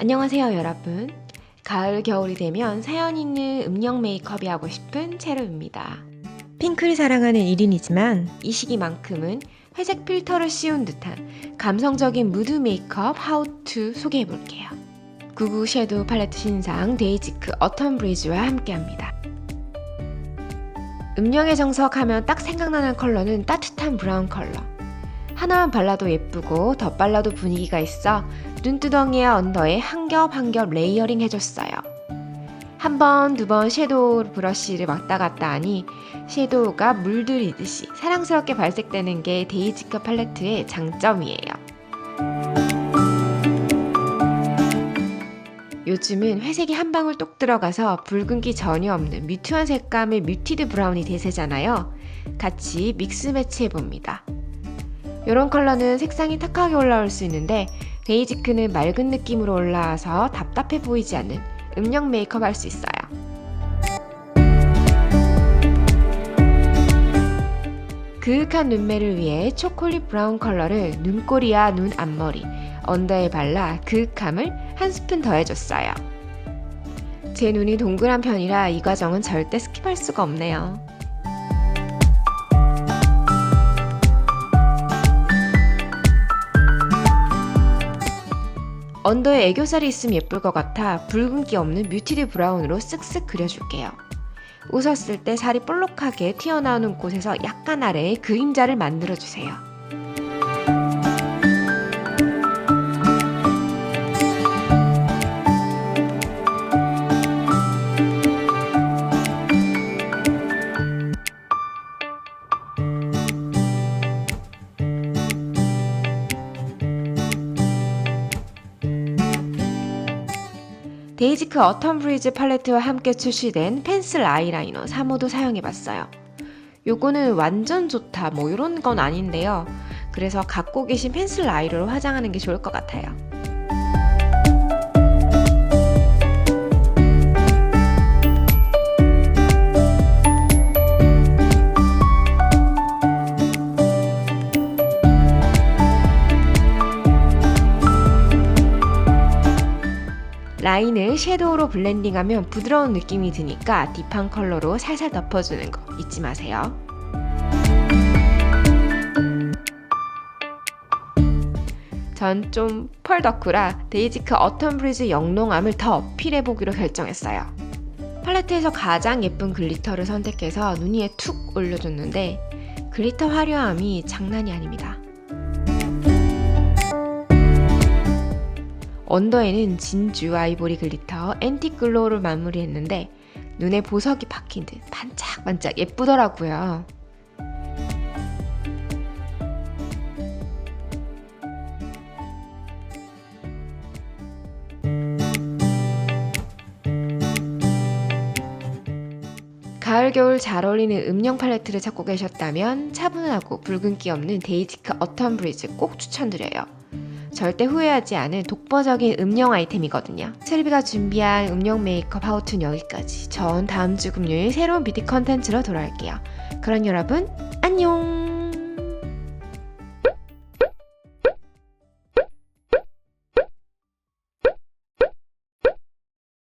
안녕하세요 여러분. 가을 겨울이 되면 사연 있는 음영 메이크업이 하고 싶은 채로입니다. 핑크를 사랑하는 1인이지만 이 시기만큼은 회색 필터를 씌운 듯한 감성적인 무드 메이크업 하우투 소개해볼게요. 구구 섀도우 팔레트 신상 데이지크 어텀 브리즈와 함께합니다. 음영의 정석 하면 딱 생각나는 컬러는 따뜻한 브라운 컬러 하나만 발라도 예쁘고 덧발라도 분위기가 있어 눈두덩이와 언더에 한 겹 한 겹 레이어링 해줬어요. 한 번, 두 번 섀도우 브러쉬를 왔다 갔다 하니 섀도우가 물들이듯이 사랑스럽게 발색되는 게 데이지크 팔레트의 장점이에요. 요즘은 회색이 한 방울 똑 들어가서 붉은기 전혀 없는 뮤트한 색감의 뮤티드 브라운이 대세잖아요. 같이 믹스 매치 해봅니다. 이런 컬러는 색상이 탁하게 올라올 수 있는데 베이지크는 맑은 느낌으로 올라와서 답답해 보이지 않는 음영 메이크업 할 수 있어요. 그윽한 눈매를 위해 초콜릿 브라운 컬러를 눈꼬리와 눈 앞머리, 언더에 발라 그윽함을 한 스푼 더해줬어요. 제 눈이 동그란 편이라 이 과정은 절대 스킵할 수가 없네요. 언더에 애교살이 있으면 예쁠 것 같아 붉은기 없는 뮤티드 브라운으로 쓱쓱 그려줄게요. 웃었을 때 살이 볼록하게 튀어나오는 곳에서 약간 아래에 그림자를 만들어주세요. 데이지크 어텀 브리즈 팔레트와 함께 출시된 펜슬 아이라이너 3호도 사용해봤어요. 요거는 완전 좋다 뭐 이런 건 아닌데요. 그래서 갖고 계신 펜슬 아이로로 화장하는 게 좋을 것 같아요. 라인을 섀도우로 블렌딩하면 부드러운 느낌이 드니까 딥한 컬러로 살살 덮어주는 거 잊지 마세요. 전 좀 펄 덕후라 데이지크 어텀 브리즈 영롱함을 더 어필해보기로 결정했어요. 팔레트에서 가장 예쁜 글리터를 선택해서 눈 위에 툭 올려줬는데 글리터 화려함이 장난이 아닙니다. 언더에는 진주 아이보리 글리터 앤틱 글로우를 마무리했는데 눈에 보석이 박힌 듯 반짝반짝 예쁘더라고요. 가을 겨울 잘 어울리는 음영 팔레트를 찾고 계셨다면 차분하고 붉은기 없는 데이지크 어텀 브리즈 꼭 추천드려요. 절대 후회하지 않은 독보적인 음영 아이템이거든요. 체리비가 준비한 음영 메이크업 하우툰 여기까지. 전 다음 주 금요일 새로운 뷰티 컨텐츠로 돌아올게요. 그럼 여러분 안녕!